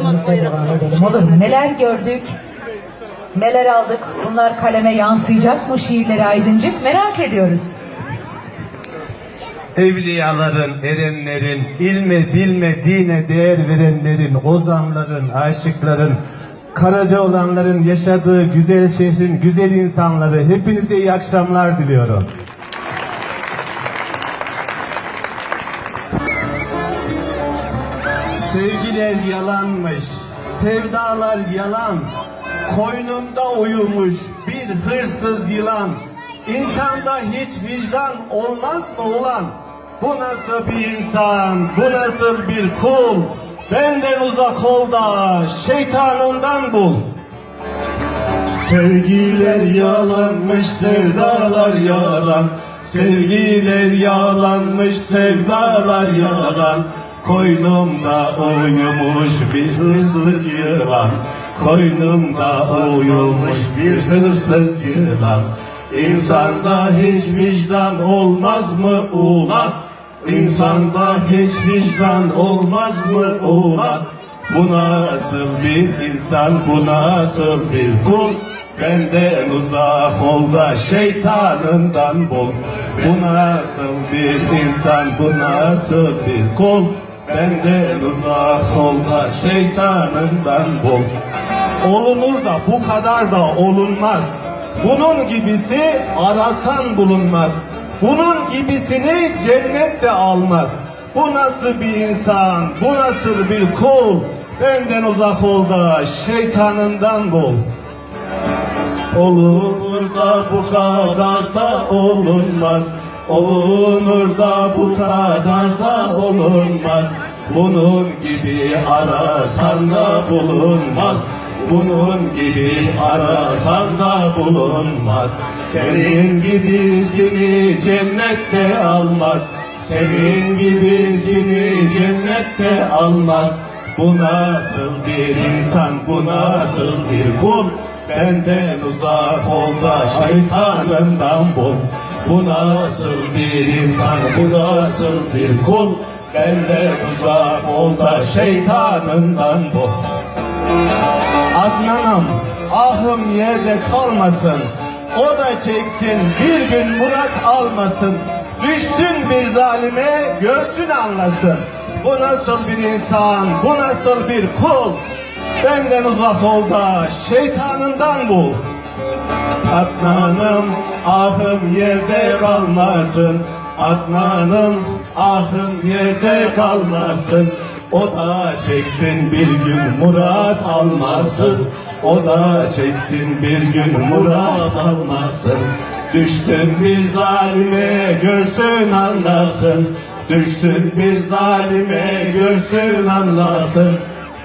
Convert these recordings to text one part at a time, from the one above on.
yolumuza devam edelim olur mu? Neler gördük, neler aldık, bunlar kaleme yansıyacak mı şiirleri Aydıncık merak ediyoruz. Evliyaların, erenlerin, ilme, bilme, dine değer verenlerin, ozanların, aşıkların, Karaca olanların yaşadığı güzel şehrin güzel insanları hepinize iyi akşamlar diliyorum. Sevgiler yalanmış, sevdalar yalan. Koynunda uyumuş bir hırsız yılan. İnsanda hiç vicdan olmaz mı ulan? Bu nasıl bir insan, bu nasıl bir kul? Benden uzak ol da şeytanından bul. Sevgiler yalanmış, sevdalar yalan. Sevgiler yalanmış, sevdalar yalan. Koynumda uyumuş bir hırsız yılan. Koynumda uyumuş bir hırsız yılan. İnsanda hiç vicdan olmaz mı ulan? İnsanda hiç vicdan olmaz mı ulan? Bu nasıl bir insan, bu nasıl bir kul? Benden uzak ol da şeytanından bul. Bu nasıl bir insan, bu nasıl bir kul? Benden uzak ol da şeytanından bul. Olunur da bu kadar da olunmaz. Bunun gibisi arasan bulunmaz. Bunun gibisini cennet de almaz. Bu nasıl bir insan, bu nasıl bir kul? Benden uzak ol da şeytanından bul. Olunur da bu kadar da olunmaz. Olunur da bu kadar da olunmaz. Bunun gibi arasan da bulunmaz. Bunun gibi arasan da bulunmaz. Senin gibisini cennette almaz. Senin gibisini cennette almaz. Bu nasıl bir insan, bu nasıl bir kul? Benden uzak ol da şeytanından bul. Bu nasıl bir insan, bu nasıl bir kul? Benden uzak ol da şeytanından bul. Adnan'ım ahım yerde kalmasın. O da çeksin bir gün murat almasın. Düşsün bir zalime görsün anlasın. Bu nasıl bir insan, bu nasıl bir kul? Benden uzak ol da şeytanından bul. Adnan'ım ahım yerde kalmasın. Adnan'ım ahım yerde kalmasın. O da çeksin bir gün murat almasın. O da çeksin bir gün murat almasın. Düşsün bir zalime görsün anlasın. Düşsün bir zalime görsün anlasın.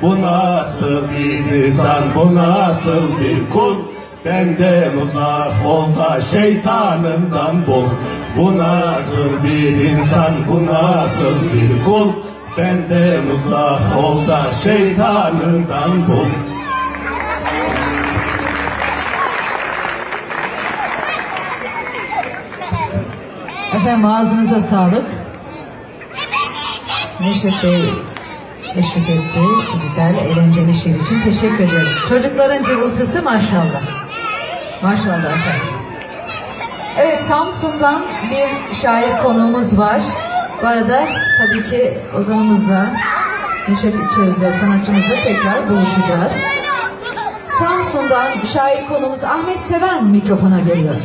Bu nasıl bir insan, bu nasıl bir kul? Benden uzak ol da şeytanından bul. Bu nasıl bir insan, bu nasıl bir kul? Benden uzak ol da şeytanından bul. Efendim ağzınıza sağlık. Neşet Bey eşlik etti. Güzel, eğlenceli şiir için teşekkür ediyoruz. Çocukların cıvıltısı maşallah. Maşallah efendim. Evet Samsun'dan bir şair konuğumuz var. Bu arada tabii ki ozanımızla, Neşet İçöz'le, sanatçımızla tekrar buluşacağız. Samsun'dan şair konuğumuz Ahmet Seven mikrofona geliyor.